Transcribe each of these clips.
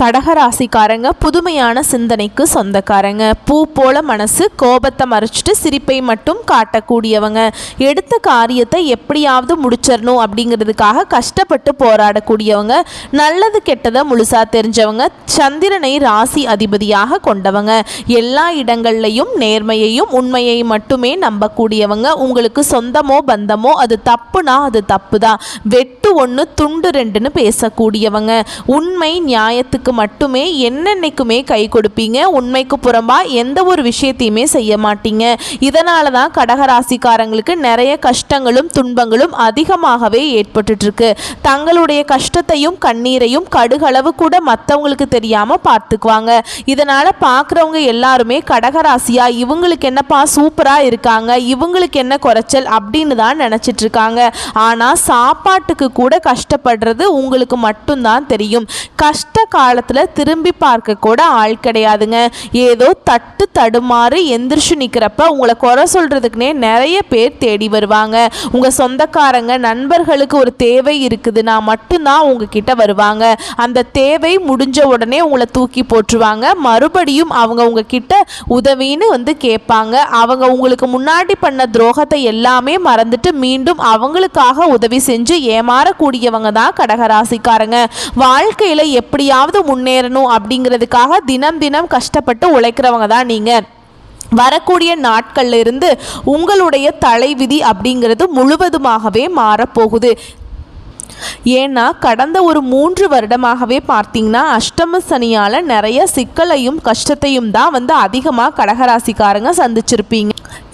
கடகராசிக்காரங்க புதுமையான சிந்தனைக்கு சொந்தக்காரங்க. பூ போல மனசு கோபத்தை மறைச்சிட்டு சிரிப்பை மட்டும் காட்டக்கூடியவங்க. எடுத்த காரியத்தை எப்படியாவது முடிச்சிடணும் அப்படிங்கிறதுக்காக கஷ்டப்பட்டு போராடக்கூடியவங்க. நல்லது கெட்டதை முழுசா தெரிஞ்சவங்க. சந்திரனை ராசி அதிபதியாக கொண்டவங்க. எல்லா இடங்கள்லையும் நேர்மையையும் உண்மையை மட்டுமே நம்பக்கூடியவங்க. உங்களுக்கு சொந்தமோ பந்தமோ அது தப்புனா அது தப்பு தான் வெட்டு ஒன்று துண்டு ரெண்டுன்னு பேசக்கூடியவங்க. உண்மை நியாயத்துக்கு மட்டுமே என்னென்னைக்குமே கை கொடுப்பீங்க? உண்மைக்கு புறம்பா எந்த ஒரு விஷயத்தையுமே செய்ய மாட்டீங்க. இதனால தான் கடகராசிக்காரங்களுக்கு நிறைய கஷ்டங்களும் துன்பங்களும் அதிகமாகவே ஏற்பட்டுட்டுருக்கு தங்களுடைய கஷ்டத்தையும் கண்ணீரையும் கடுகளவு கூட மற்றவங்களுக்கு தெரியாமல் பார்த்துக்குவாங்க. இதனால் பார்க்குறவங்க எல்லாருமே கடகராசியா இவங்களுக்கு என்னப்பா சூப்பராக இருக்காங்க இவங்களுக்கு என்ன குறைச்சல் அப்படின்னு தான் நினச்சிட்டு இருக்காங்க ஆனால் சாப்பாட்டுக்கு கூட கஷ்டப்படுறது உங்களுக்கு மட்டும்தான் தெரியும். கஷ்ட காலத்துல திரும்பி பார்க்க கூட ஆள் கிடையாதுங்க. ஏதோ தட்டு தடுமாறு எந்திரிச்சு நிக்கிறப்ப உங்களை குறை சொல்கிறதுக்குனே நிறைய பேர் தேடி வருவாங்க. உங்க சொந்தக்காரங்க நண்பர்களுக்கு ஒரு தேவை இருக்குதுன்னா மட்டும்தான் உங்ககிட்ட வருவாங்க. அந்த தேவை முடிஞ்ச உடனே உங்களை தூக்கி போட்டுருவாங்க. மறுபடியும் அவங்க உங்ககிட்ட உதவின்னு வந்து கேட்பாங்க. அவங்க உங்களுக்கு முன்னாடி பண்ண துரோகத்தை எல்லாமே மறந்துட்டு மீண்டும் அவங்களுக்காக உதவி செஞ்சு ஏமாறக்கூடியவங்க தான் கடகராசிக்காரங்க. வாழ்க்கையில எப்படியாவது முன்னேறணும் அப்படிங்கிறதுக்காக தினம் தினம் கஷ்டப்பட்டு உழைக்கிறவங்க தான் நீங்கள் வரக்கூடிய நாட்கள்ல இருந்து உங்களுடைய தலைவிதி அப்படிங்கிறது முழுவதுமாகவே மாறப்போகுது. ஏன்னா கடந்த ஒரு மூன்று வருடமாகவே பார்த்தீங்கன்னா அஷ்டம சனியால் நிறைய சிக்கலையும் கஷ்டத்தையும் தான் வந்து அதிகமாக கடகராசிக்காரங்க சந்திச்சிருப்பீங்க.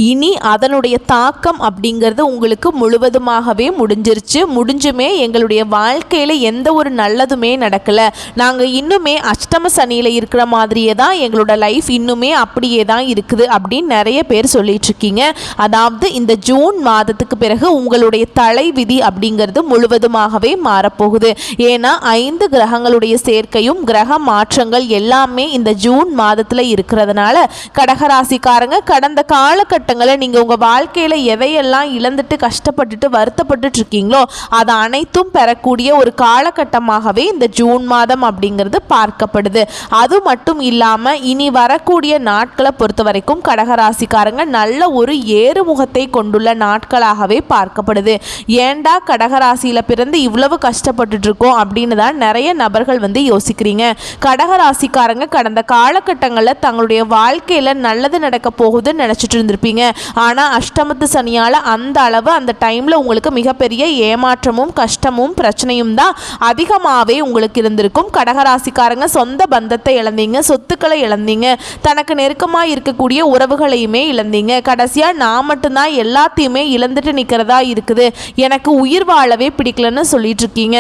இனி அதனுடைய தாக்கம் அப்படிங்கிறது உங்களுக்கு முழுவதுமாகவே முடிஞ்சிருச்சு. முடிஞ்சுமே எங்களுடைய வாழ்க்கையில் எந்த ஒரு நல்லதுமே நடக்கலை. நாங்கள் இன்னுமே அஷ்டம சனியில் இருக்கிற மாதிரியே தான் எங்களோட லைஃப் இன்னுமே அப்படியே தான் இருக்குது அப்படின்னு நிறைய பேர் சொல்லிட்டு இருக்கீங்க. அதாவது இந்த ஜூன் மாதத்துக்கு பிறகு உங்களுடைய தலைவிதி அப்படிங்கிறது முழுவதுமாகவே மாறப்போகுது. ஏன்னா ஐந்து கிரகங்களுடைய சேர்க்கையும் கிரக மாற்றங்கள் எல்லாமே இந்த ஜூன் மாதத்தில் இருக்கிறதுனால கடகராசிக்காரங்க கடந்த காலகட்டங்களில் நீங்கள் உங்கள் வாழ்க்கையில் எதையெல்லாம் இழந்துட்டு கஷ்டப்பட்டுட்டு வருத்தப்பட்டுட்டு இருக்கீங்களோ அது அனைத்தும் பெறக்கூடிய ஒரு காலகட்டமாகவே இந்த ஜூன் மாதம் அப்படிங்கிறது பார்க்கப்படுது. அது மட்டும் இல்லாமல் இனி வரக்கூடிய நாட்களை பொறுத்த வரைக்கும் கடகராசிக்காரங்க நல்ல ஒரு ஏறுமுகத்தை கொண்டுள்ள நாட்களாகவே பார்க்கப்படுது. ஏண்டா கடகராசியில் பிறந்து இவ்வளவு கஷ்டப்பட்டுட்டு இருக்கோம் அப்படின்னு தான் நிறைய நபர்கள் வந்து யோசிக்கிறீங்க. கடகராசிக்காரங்க கடந்த காலகட்டங்களில் தங்களுடைய வாழ்க்கையில் நல்லது நடக்க போகுதுன்னு நினச்சிட்டு இருந்திருப்பீங்க ஆனால் அஷ்டமத்து சனியால் அந்த அளவு அந்த டைமில் உங்களுக்கு மிகப்பெரிய ஏமாற்றமும் கஷ்டமும் பிரச்சனையும் தான் அதிகமாகவே உங்களுக்கு இருந்திருக்கும். கடகராசிக்காரங்க சொந்த பந்தத்தை இழந்தீங்க சொத்துக்களை இழந்தீங்க தனக்கு நெருக்கமாக இருக்கக்கூடிய உறவுகளையுமே இழந்தீங்க. கடைசியாக நான் மட்டும்தான் எல்லாத்தையுமே இழந்துட்டு நிற்கிறதா இருக்குது. எனக்கு உயிர் வாழவே பிடிக்கலன்னு சொல்லிட்டு இருக்கீங்க.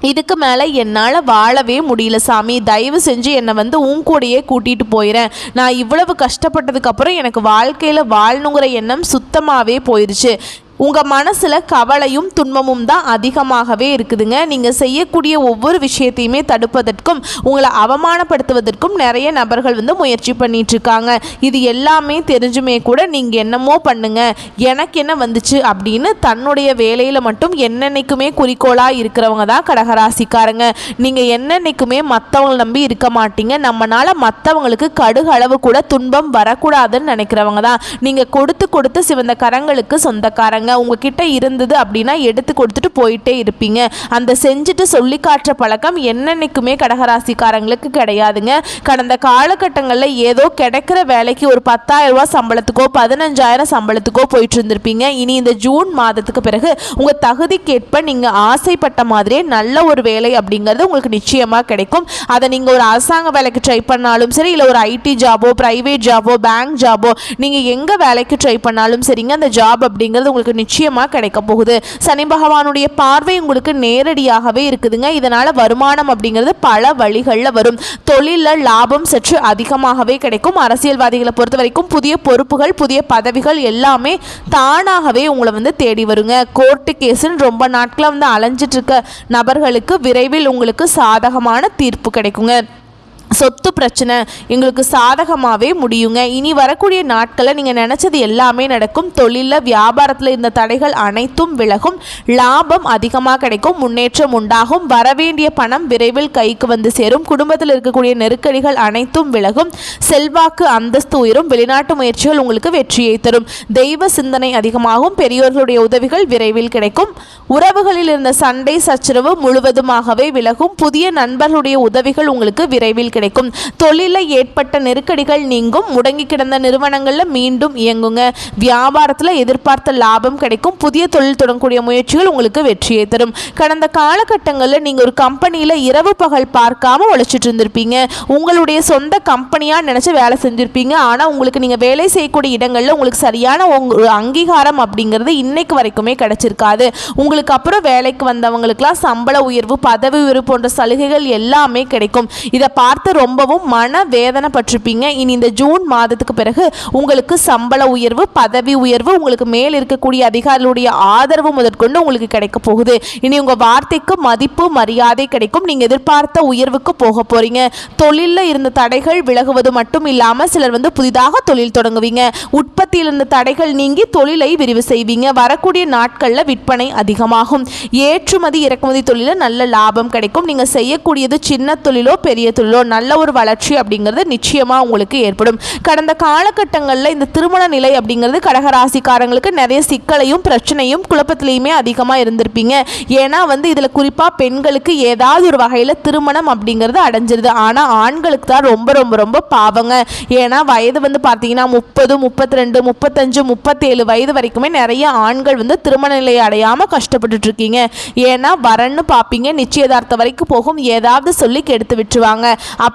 இதுக்கு மேலே என்னால் வாழவே முடியல சாமி. தயவு செஞ்சு என்னை வந்து உன் கூடயே கூட்டிகிட்டு போயிறேன். நான் இவ்வளவு கஷ்டப்பட்டதுக்கப்புறம் எனக்கு வாழ்க்கையில் வாழணுங்கிற எண்ணம் சுத்தமாகவே போயிடுச்சு உங்கள் மனசில் கவலையும் துன்பமும் தான் அதிகமாகவே இருக்குதுங்க. நீங்கள் செய்யக்கூடிய ஒவ்வொரு விஷயத்தையுமே தடுப்பதற்கும் உங்களை அவமானப்படுத்துவதற்கும் நிறைய நபர்கள் வந்து முயற்சி பண்ணிகிட்ருக்காங்க இது எல்லாமே தெரிஞ்சுமே கூட நீங்கள் என்னமோ பண்ணுங்கள் எனக்கு என்ன வந்துச்சு அப்படின்னு தன்னுடைய வேலையில் மட்டும் என்னென்னைக்குமே குறிக்கோளாக இருக்கிறவங்க தான் கடகராசிக்காரங்க. நீங்கள் என்னென்னைக்குமே மற்றவங்களை நம்பி இருக்க மாட்டீங்க. நம்மளால் மற்றவங்களுக்கு கடுகு அளவு கூட துன்பம் வரக்கூடாதுன்னு நினைக்கிறவங்க தான். நீங்கள் கொடுத்து கொடுத்து சிவந்த கரங்களுக்கு சொந்தக்காரங்க. பாருங்க உங்ககிட்ட இருந்தது அப்படின்னா எடுத்து கொடுத்துட்டு போயிட்டே இருப்பீங்க. அந்த செஞ்சுட்டு சொல்லி காட்டுற பழக்கம் என்னன்னைக்குமே கடகராசிக்காரங்களுக்கு கிடையாதுங்க. கடந்த காலகட்டங்களில் ஏதோ கிடைக்கிற வேலைக்கு ஒரு பத்தாயிரம் ரூபா சம்பளத்துக்கோ பதினஞ்சாயிரம் சம்பளத்துக்கோ போயிட்டு இருந்திருப்பீங்க. இனி இந்த ஜூன் மாதத்துக்கு பிறகு உங்கள் தகுதிக்கேற்ப நீங்கள் ஆசைப்பட்ட மாதிரியே நல்ல ஒரு வேலை அப்படிங்கிறது உங்களுக்கு நிச்சயமாக கிடைக்கும். அதை நீங்கள் ஒரு அரசாங்க வேலைக்கு ட்ரை பண்ணாலும் சரி இல்லை ஒரு ஐடி ஜாபோ ப்ரைவேட் ஜாபோ பேங்க் ஜாபோ நீங்கள் எங்கே வேலைக்கு ட்ரை பண்ணாலும் சரிங்க அந்த ஜாப் அப்படிங்கிறது உங்களுக்கு நிச்சயமாக கிடைக்க போகுது. சனி பகவானுடைய பார்வை உங்களுக்கு நேரடியாகவே இருக்குதுங்க. இதனால் வருமானம் அப்படிங்கிறது பல வழிகளில் வரும். தொழிலில் லாபம் சற்று அதிகமாகவே கிடைக்கும். அரசியல்வாதிகளை பொறுத்த வரைக்கும் புதிய பொறுப்புகள் புதிய பதவிகள் எல்லாமே தானாகவே உங்களை வந்து தேடி வருங்க. கோர்ட்டு கேஸுன்னு ரொம்ப நாட்களாக வந்து அலைஞ்சிட்டு இருக்க நபர்களுக்கு விரைவில் உங்களுக்கு சாதகமான தீர்ப்பு கிடைக்குங்க. சொத்து பிரச்சனை எங்களுக்கு சாதகமாகவே முடியுங்க. இனி வரக்கூடிய நாட்களில் நீங்கள் நினச்சது எல்லாமே நடக்கும். தொழிலில் வியாபாரத்தில் இருந்த தடைகள் அனைத்தும் விலகும். லாபம் அதிகமாக கிடைக்கும் முன்னேற்றம் உண்டாகும். வரவேண்டிய பணம் விரைவில் கைக்கு வந்து சேரும். குடும்பத்தில் இருக்கக்கூடிய நெருக்கடிகள் அனைத்தும் விலகும். செல்வாக்கு அந்தஸ்து உயரும். வெளிநாட்டு முயற்சிகள் உங்களுக்கு வெற்றியை தரும். தெய்வ சிந்தனை அதிகமாகும். பெரியோர்களுடைய உதவிகள் விரைவில் கிடைக்கும். உறவுகளில் இருந்த சண்டை சச்சரவு முழுவதுமாகவே விலகும். புதிய நண்பர்களுடைய உதவிகள் உங்களுக்கு விரைவில் கிடைக்கும். தொழிலில் ஏற்பட்ட நெருக்கடிகள் நீங்கும். முடங்கி கிடந்த நிறுவனங்களில் மீண்டும் இயங்குங்க. வியாபாரத்தில் எதிர்பார்த்த லாபம் கிடைக்கும். புதிய தொழில் தொடங்கக்கூடிய முயற்சிகள் உங்களுக்கு வெற்றியை தரும். கடந்த காலகட்டங்களில் நீங்கள் ஒரு கம்பெனியில் இரவு பகல் பார்க்காம உழைச்சிட்டு இருந்திருப்பீங்க. உங்களுடைய சொந்த கம்பெனியாக நினச்சி வேலை செஞ்சுருப்பீங்க. ஆனால் உங்களுக்கு நீங்கள் வேலை செய்யக்கூடிய இடங்களில் உங்களுக்கு சரியான உங்க- அங்கீகாரம் அப்படிங்கிறது இன்னைக்கு வரைக்குமே கிடைச்சிருக்காது. உங்களுக்கு அப்புறம் வேலைக்கு வந்தவங்களுக்குலாம் சம்பள உயர்வு பதவி உயர்வு போன்ற சலுகைகள் எல்லாமே கிடைக்கும். இதை பார்த்து ரொம்பவும் மன வேதனைப்பட்டிருப்பீங்க இனி இந்த ஜூன் மாதத்துக்கு பிறகு உங்களுக்கு சம்பள உயர்வு பதவி உயர்வு உங்களுக்கு மேல் இருக்கக்கூடிய அதிகாரிகளுடைய ஆதரவு முதற்கொண்டு உங்களுக்கு கிடைக்க போகுது. இனி உங்கள் வார்த்தைக்கு மதிப்பு மரியாதை கிடைக்கும். நீங்கள் எதிர்பார்த்த உயர்வுக்கு போக போறீங்க. தொழிலில் இருந்த தடைகள் விலகுவது மட்டும் இல்லாமல் சிலர் வந்து புதிதாக தொழில் தொடங்குவீங்க. உற்பத்தியில் இருந்த தடைகள் நீங்கி தொழிலை விரிவு செய்வீங்க. வரக்கூடிய நாட்களில் விற்பனை அதிகமாகும். ஏற்றுமதி இறக்குமதி தொழிலில் நல்ல லாபம் கிடைக்கும். நீங்கள் செய்யக்கூடியது சின்ன தொழிலோ பெரிய தொழிலோ நல்ல ஒரு வளர்ச்சி அப்படிங்கிறது நிச்சயமாக உங்களுக்கு ஏற்படும். கடந்த காலகட்டங்களில் இந்த திருமண நிலை அப்படிங்கிறது கடகராசிக்காரங்களுக்கு நிறைய சிக்கலையும் பிரச்சனையும் குழப்பத்திலையுமே அதிகமாக இருந்திருப்பீங்க. ஏன்னா வந்து இதில் குறிப்பாக பெண்களுக்கு ஏதாவது ஒரு வகையில் திருமணம் அப்படிங்கிறது அடைஞ்சிருது. ஆனால் ஆண்களுக்கு தான் ரொம்ப ரொம்ப ரொம்ப பாவங்க. ஏன்னா வயது வந்து பார்த்தீங்கன்னா முப்பது முப்பத்தி ரெண்டு முப்பத்தஞ்சு முப்பத்தேழு வயது வரைக்குமே நிறைய ஆண்கள் வந்து திருமண நிலையை அடையாமல் கஷ்டப்பட்டுட்டு இருக்கீங்க. ஏன்னா வரன்னு பார்ப்பீங்க. நிச்சயதார்த்தம் வரைக்கும் போகும். ஏதாவது சொல்லி கெடுத்து விட்டுருவாங்க.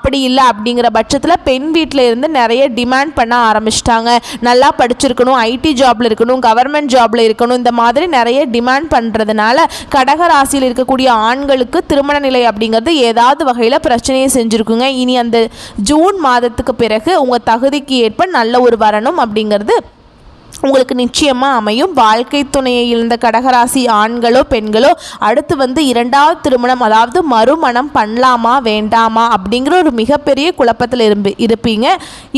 அப்படி இல்லை அப்படிங்கிற பட்சத்தில் பெண் வீட்டில் இருந்து நிறைய டிமாண்ட் பண்ண ஆரம்பிச்சிட்டாங்க. நல்லா படிச்சிருக்கணும் ஐடி ஜாப்ல இருக்கணும் கவர்மெண்ட் ஜாப்ல இருக்கணும் இந்த மாதிரி நிறைய டிமாண்ட் பண்ணுறதுனால கடக ராசியில் இருக்கக்கூடிய ஆண்களுக்கு திருமண நிலை அப்படிங்கிறது ஏதாவது வகையில் பிரச்சனையை செஞ்சுருக்குங்க. இனி அந்த ஜூன் மாதத்துக்கு பிறகு உங்கள் தகுதிக்கு ஏற்ப நல்ல ஒரு வரணும் அப்படிங்கிறது உங்களுக்கு நிச்சயமாக அமையும். வாழ்க்கை துணையை இழந்த கடகராசி ஆண்களோ பெண்களோ அடுத்து வந்து இரண்டாவது திருமணம் அதாவது மறுமணம் பண்ணலாமா வேண்டாமா அப்படிங்கிற ஒரு மிகப்பெரிய குழப்பத்தில் இருந்து இருப்பீங்க.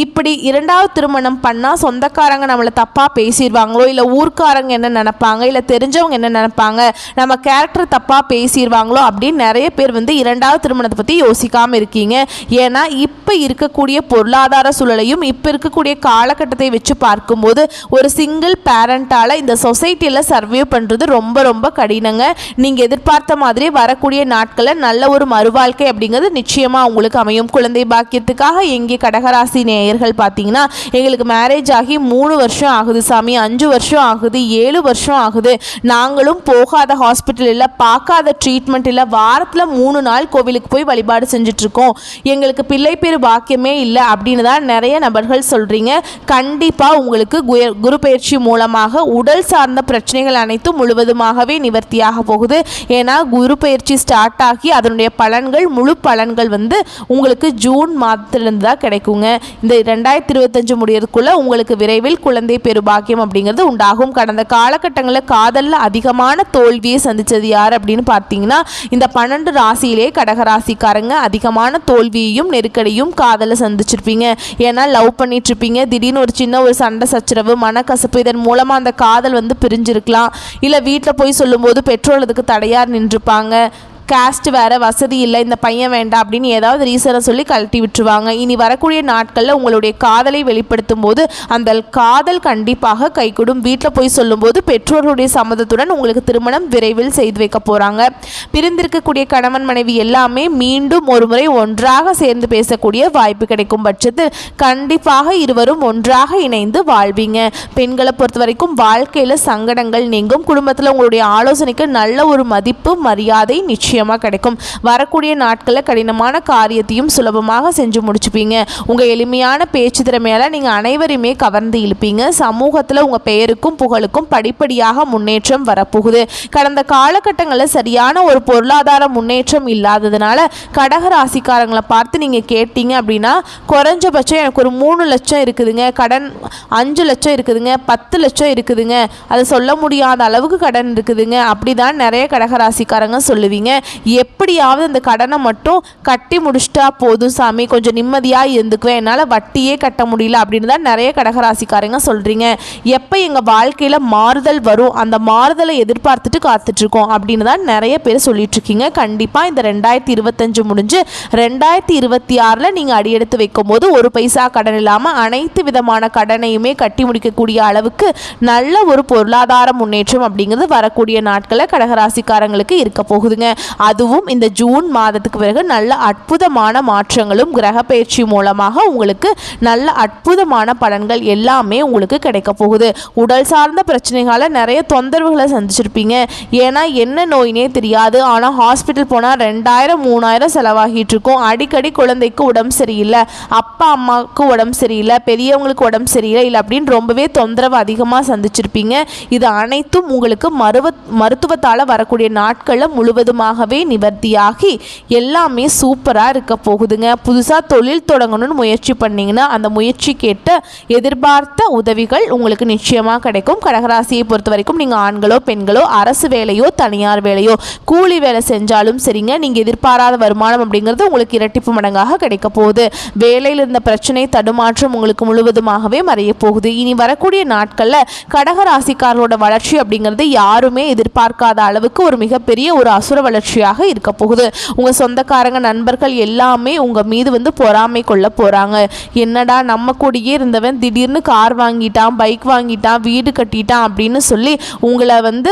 இப்படி இரண்டாவது திருமணம் பண்ணால் சொந்தக்காரங்க நம்மளை தப்பாக பேசிடுவாங்களோ இல்லை ஊர்க்காரங்க என்ன நினப்பாங்க இல்லை தெரிஞ்சவங்க என்ன நினைப்பாங்க நம்ம கேரக்டர் தப்பாக பேசிடுவாங்களோ அப்படின்னு நிறைய பேர் வந்து இரண்டாவது திருமணத்தை பற்றி யோசிக்காமல் இருக்கீங்க. ஏன்னா இப்போ இருக்கக்கூடிய பொருளாதார சூழலையும் இப்போ இருக்கக்கூடிய காலகட்டத்தை வச்சு பார்க்கும்போது ஒரு சிங்கிள் பேரண்ட்டால் இந்த சொசைட்டியில் சர்வே பண்ணுறது ரொம்ப ரொம்ப கடினங்க. நீங்கள் எதிர்பார்த்த மாதிரி வரக்கூடிய நாட்களில் நல்ல ஒரு மறுவாழ்க்கை அப்படிங்கிறது நிச்சயமாக உங்களுக்கு அமையும். குழந்தை பாக்கியத்துக்காக எங்கே கடகராசி நேயர்கள் பார்த்தீங்கன்னா எங்களுக்கு மேரேஜ் ஆகி மூணு வருஷம் ஆகுது சாமி. அஞ்சு வருஷம் ஆகுது ஏழு வருஷம் ஆகுது. நாங்களும் போகாத ஹாஸ்பிட்டல் இல்லை பார்க்காத ட்ரீட்மெண்ட் இல்லை வாரத்தில் மூணு நாள் கோவிலுக்கு போய் வழிபாடு செஞ்சுட்ருக்கோம் எங்களுக்கு பிள்ளை பேர் பாக்கியமே இல்லை அப்படின்னு தான் நிறைய நபர்கள் சொல்கிறீங்க கண்டிப்பாக உங்களுக்கு குரு பயிற்சி மூலமாக உடல் சார்ந்த பிரச்சனைகள் அனைத்தும் முழுவதுமாகவே நிவர்த்தியாக போகுது. ஏன்னா குரு பயிற்சி ஸ்டார்ட் ஆகி அதனுடைய பலன்கள் முழு பலன்கள் வந்து உங்களுக்கு ஜூன் மாதத்திலிருந்து தான் கிடைக்குங்க. இந்த ரெண்டாயிரத்தி இருபத்தஞ்சு முடியறதுக்குள்ள உங்களுக்கு விரைவில் குழந்தை பெருபாக்கியம் அப்படிங்கிறது உண்டாகும். கடந்த காலகட்டங்களில் காதலில் அதிகமான தோல்வியை சந்தித்தது யார் அப்படின்னு பார்த்தீங்கன்னா இந்த பன்னெண்டு ராசியிலே கடகராசிக்காரங்க அதிகமான தோல்வியையும் நெருக்கடியும் காதலை சந்திச்சிருப்பீங்க. ஏன்னா லவ் பண்ணிட்டு இருப்பீங்க. திடீர்னு ஒரு சின்ன ஒரு சண்டை சச்சரவு மனக்கசப்பு இதன் மூலமாக அந்த காதல் வந்து பிரிஞ்சிருக்கலாம். இல்லை வீட்டில் போய் சொல்லும்போது பெற்றோர் அதுக்கு தடையார் நின்றுப்பாங்க. காஸ்ட் வேறு வசதி இல்லை இந்த பையன் வேண்டாம் அப்படின்னு ஏதாவது ரீசனை சொல்லி கழட்டி விட்டுருவாங்க. இனி வரக்கூடிய நாட்களில் உங்களுடைய காதலை வெளிப்படுத்தும் போது அந்த காதல் கண்டிப்பாக கைகூடும். வீட்டில் போய் சொல்லும்போது பெற்றோர்களுடைய சம்மதத்துடன் உங்களுக்கு திருமணம் விரைவில் செய்து வைக்க போகிறாங்க பிரிந்திருக்கக்கூடிய கணவன் மனைவி எல்லாமே மீண்டும் ஒரு முறை ஒன்றாக சேர்ந்து பேசக்கூடிய வாய்ப்பு கிடைக்கும் பட்சத்தில் கண்டிப்பாக இருவரும் ஒன்றாக இணைந்து வாழ்வீங்க. பெண்களை பொறுத்த வரைக்கும் வாழ்க்கையில் சங்கடங்கள் நீங்கும். குடும்பத்தில் உங்களுடைய ஆலோசனைக்கு நல்ல ஒரு மதிப்பு மரியாதை நிச்சயம். நிச்சயமாக கிடைக்கும். வரக்கூடிய நாட்களில் கடினமான காரியத்தையும் சுலபமாக செஞ்சு முடிச்சுப்பீங்க. உங்கள் எளிமையான பேச்சு திறமையால் நீங்கள் அனைவரையுமே கவர்ந்து இழுப்பீங்க. சமூகத்தில் உங்கள் பெயருக்கும் புகழுக்கும் படிப்படியாக முன்னேற்றம் வரப்போகுது. கடந்த காலகட்டங்களில் சரியான ஒரு பொருளாதார முன்னேற்றம் இல்லாததுனால கடக ராசிக்காரங்களை பார்த்து நீங்கள் கேட்டீங்க அப்படின்னா குறைஞ்சபட்சம் எனக்கு ஒரு மூணு லட்சம் இருக்குதுங்க. கடன் அஞ்சு லட்சம் இருக்குதுங்க. பத்து லட்சம் இருக்குதுங்க. அதை சொல்ல முடியாத அளவுக்கு கடன் இருக்குதுங்க. அப்படி தான் நிறைய கடகராசிக்காரங்க சொல்லுவீங்க. எப்படியாவது அந்த கடனை மட்டும் கட்டி முடிச்சிட்டா போதும் சாமி. கொஞ்சம் நிம்மதியாக இருந்துக்குவேன். என்னால் வட்டியே கட்ட முடியல அப்படின்னு தான் நிறைய கடகராசிக்காரங்க சொல்கிறீங்க எப்போ எங்கள் வாழ்க்கையில் மாறுதல் வரும்? அந்த மாறுதலை எதிர்பார்த்துட்டு காத்துட்ருக்கோம் அப்படின்னு தான் நிறைய பேர் சொல்லிட்டுருக்கீங்க கண்டிப்பாக இந்த ரெண்டாயிரத்தி இருபத்தஞ்சு முடிஞ்சு ரெண்டாயிரத்தி இருபத்தி ஆறில் நீங்கள் அடியெடுத்து வைக்கும்போது ஒரு பைசா கடன் இல்லாமல் அனைத்து விதமான கடனையுமே கட்டி முடிக்கக்கூடிய அளவுக்கு நல்ல ஒரு பொருளாதார முன்னேற்றம் அப்படிங்கிறது வரக்கூடிய நாட்களில் கடகராசிக்காரங்களுக்கு இருக்க போகுதுங்க. அதுவும் இந்த ஜூன் மாதத்துக்கு பிறகு நல்ல அற்புதமான மாற்றங்களும் கிரக பயிற்சி மூலமாக உங்களுக்கு நல்ல அற்புதமான பலன்கள் எல்லாமே உங்களுக்கு கிடைக்க போகுது. உடல் சார்ந்த பிரச்சனைகளால் நிறைய தொந்தரவுகளை சந்திச்சிருப்பீங்க. ஏன்னா என்ன நோயினே தெரியாது. ஆனால் ஹாஸ்பிட்டல் போனால் ரெண்டாயிரம் மூணாயிரம் செலவாகிட்டு இருக்கும். அடிக்கடி குழந்தைக்கு உடம்பு சரியில்லை. அப்பா அம்மாவுக்கு உடம்பு சரியில்லை. பெரியவங்களுக்கு உடம்பு சரியில்லை இல்லை அப்படின்னு ரொம்பவே தொந்தரவு அதிகமாக சந்திச்சிருப்பீங்க. இது அனைத்தும் உங்களுக்கு மருவ மருத்துவத்தால் வரக்கூடிய நாட்களில் முழுவதுமாக முழுவதுமாகவே நிவர்த்தியாகி எல்லாமே சூப்பராக இருக்க போகுதுங்க. புதுசாக தொழில் தொடங்கணும்னு முயற்சி பண்ணிங்கன்னா அந்த முயற்சி கேட்ட எதிர்பார்த்த உதவிகள் உங்களுக்கு நிச்சயமாக கிடைக்கும். கடகராசியை பொறுத்த வரைக்கும் நீங்கள் ஆண்களோ பெண்களோ அரசு வேலையோ தனியார் வேலையோ கூலி வேலை செஞ்சாலும் சரிங்க. நீங்கள் எதிர்பாராத வருமானம் அப்படிங்கிறது உங்களுக்கு இரட்டிப்பு மடங்காக கிடைக்க போகுது. வேலையில் இருந்த பிரச்சனை தடுமாற்றம் உங்களுக்கு முழுவதுமாகவே மறைய போகுது. இனி வரக்கூடிய நாட்களில் கடகராசிக்காரர்களோட வளர்ச்சி அப்படிங்கிறது யாருமே எதிர்பார்க்காத அளவுக்கு ஒரு மிகப்பெரிய ஒரு அசுர வளர்ச்சி வளர்ச்சியாக இருக்க போகுது. உங்கள் சொந்தக்காரங்க நண்பர்கள் எல்லாமே உங்கள் மீது வந்து பொறாமை கொள்ள போகிறாங்க என்னடா நம்ம கூடயே இருந்தவன் திடீர்னு கார் வாங்கிட்டான் பைக் வாங்கிட்டான் வீடு கட்டிட்டான் அப்படின்னு சொல்லி உங்களை வந்து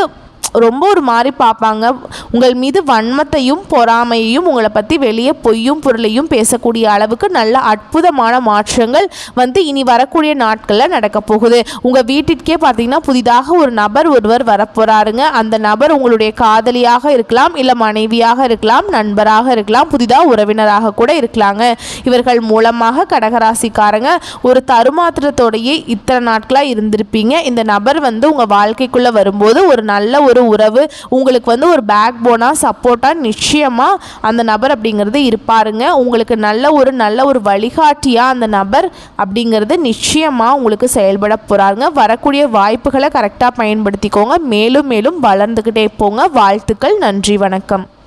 ரொம்ப ஒரு மாதிரி பார்ப்பாங்க. உங்கள் மீது வன்மத்தையும் பொறாமையையும் உங்களை பற்றி வெளியே பொய்யும் பொருளையும் பேசக்கூடிய அளவுக்கு நல்ல அற்புதமான மாற்றங்கள் வந்து இனி வரக்கூடிய நாட்களில் நடக்க போகுது. உங்கள் வீட்டிற்கே பார்த்தீங்கன்னா புதிதாக ஒரு நபர் ஒருவர் வரப்போகிறாருங்க அந்த நபர் உங்களுடைய காதலியாக இருக்கலாம் இல்லை மனைவியாக இருக்கலாம் நண்பராக இருக்கலாம் புதிதாக உறவினராக கூட இருக்கலாங்க. இவர்கள் மூலமாக கடகராசிக்காரங்க. ஒரு தருமாத்திரத்தோடையே இத்தனை நாட்களாக இருந்திருப்பீங்க. இந்த நபர் வந்து உங்கள் வாழ்க்கைக்குள்ளே வரும்போது ஒரு நல்ல ஒரு உறவு உங்களுக்கு வந்து ஒரு பேக் போனாக சப்போர்ட்டாக நிச்சயமாக அந்த நபர் அப்படிங்கிறது இருப்பாருங்க. உங்களுக்கு நல்ல ஒரு நல்ல ஒரு வழிகாட்டியாக அந்த நபர் அப்படிங்கிறது நிச்சயமாக உங்களுக்கு செயல்பட போகிறாருங்க வரக்கூடிய வாய்ப்புகளை கரெக்டாக பயன்படுத்திக்கோங்க. மேலும் மேலும் வளர்ந்துக்கிட்டே போங்க. வாழ்த்துக்கள். நன்றி. வணக்கம்.